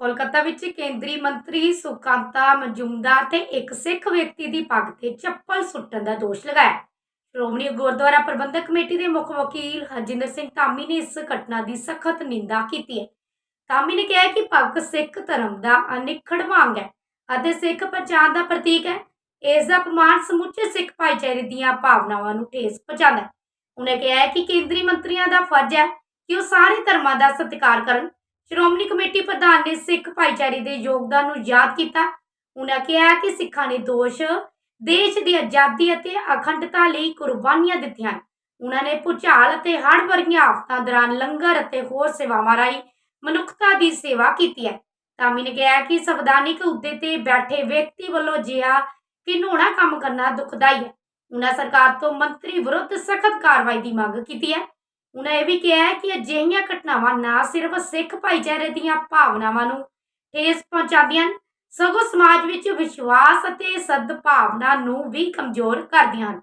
ਕੋਲਕਾਤਾ ਵਿੱਚ ਕੇਂਦਰੀ ਮੰਤਰੀ ਸੁਕਾਂਤਾ ਮਜੂਮਦਾਰ ਤੇ ਇੱਕ ਸਿੱਖ ਵਿਅਕਤੀ ਦੀ ਪੱਗ ਤੇ ਚੱਪਲ ਸੁੱਟਣ ਦਾ ਦੋਸ਼ ਲਗਾਇਆ। ਸ਼੍ਰੋਮਣੀ ਗੁਰਦੁਆਰਾ ਪ੍ਰਬੰਧਕ ਕਮੇਟੀ ਦੇ ਮੁੱਖ ਵਕੀਲ ਹਰਜਿੰਦਰ ਸਿੰਘ ਧਾਮੀ ਨੇ ਇਸ ਘਟਨਾ ਦੀ ਸਖਤ ਨਿੰਦਾ ਕੀਤੀ ਹੈ। ਧਾਮੀ ਨੇ ਕਿਹਾ ਕਿ ਪੱਗ ਸਿੱਖ ਧਰਮ ਦਾ ਅਨਿੱਖੜ ਵਾਂਗ ਹੈ ਅਤੇ ਸਿੱਖ ਪਛਾਣ ਦਾ ਪ੍ਰਤੀਕ ਹੈ। ਇਸ ਦਾ ਅਪਮਾਨ ਸਮੁੱਚੇ ਸਿੱਖ ਭਾਈਚਾਰੇ ਦੀਆਂ ਭਾਵਨਾਵਾਂ ਨੂੰ ਠੇਸ ਪਹੁੰਚਾਉਂਦਾ ਹੈ। ਉਹਨੇ ਕਿਹਾ ਕਿ ਕੇਂਦਰੀ ਮੰਤਰੀਆਂ ਦਾ ਫਰਜ਼ ਹੈ ਕਿ ਉਹ ਸਾਰੇ ਧਰਮਾਂ ਦਾ ਸਤਿਕਾਰ ਕਰਨ ਸ਼੍ਰੋਮਣੀ ਕਮੇਟੀ ਪ੍ਰਧਾਨ ਨੇ ਸਿੱਖ ਭਾਈਚਾਰੇ ਦੇ ਯੋਗਦਾਨ ਨੂੰ ਯਾਦ ਕੀਤਾ। ਉਹਨਾਂ ਕਿਹਾ ਕਿ ਸਿੱਖਾਂ ਨੇ ਦੋਸ਼, ਦੇਸ਼ ਦੀ ਆਜ਼ਾਦੀ ਅਤੇ ਅਖੰਡਤਾ ਲਈ ਕੁਰਬਾਨੀਆਂ ਦਿੱਤੀਆਂ ਉਹਨਾਂ ਨੇ ਭੁਚਾਲ ਅਤੇ ਹੜ੍ਹ ਵਰਗੀਆਂ ਆਫਤਾਂ ਦੌਰਾਨ ਲੰਗਰ ਅਤੇ ਹੋਰ ਸੇਵਾਵਾਂ ਰਾਹੀਂ ਮਨੁੱਖਤਾ ਦੀ ਸੇਵਾ ਕੀਤੀ ਹੈ। ਧਾਮੀ ਨੇ ਕਿਹਾ ਕਿ ਸੰਵਿਧਾਨਿਕ ਅਹੁਦੇ ਤੇ ਬੈਠੇ ਵਿਅਕਤੀ ਵੱਲੋਂ ਜਿਹਾ ਘਿਨਾਉਣਾ ਕੰਮ ਕਰਨਾ ਦੁਖਦਾਈ ਹੈ। ਉਹਨਾਂ ਸਰਕਾਰ ਤੋਂ ਮੰਤਰੀ ਵਿਰੁੱਧ ਸਖਤ ਕਾਰਵਾਈ ਦੀ ਮੰਗ ਕੀਤੀ ਹੈ। ਉਹਨਾਂ ਇਹ ਵੀ ਕਿਹਾ ਹੈ ਕਿ ਅਜਿਹੀਆਂ ਘਟਨਾਵਾਂ ਨਾ ਸਿਰਫ ਸਿੱਖ ਭਾਈਚਾਰੇ ਦੀਆਂ ਭਾਵਨਾਵਾਂ ਨੂੰ ਠੇਸ ਪਹੁੰਚਾਉਂਦੀਆਂ ਹਨ, ਸਗੋਂ ਸਮਾਜ ਵਿੱਚ ਵਿਸ਼ਵਾਸ ਅਤੇ ਸਦਭਾਵਨਾ ਨੂੰ ਵੀ ਕਮਜ਼ੋਰ ਕਰਦੀਆਂ ਹਨ।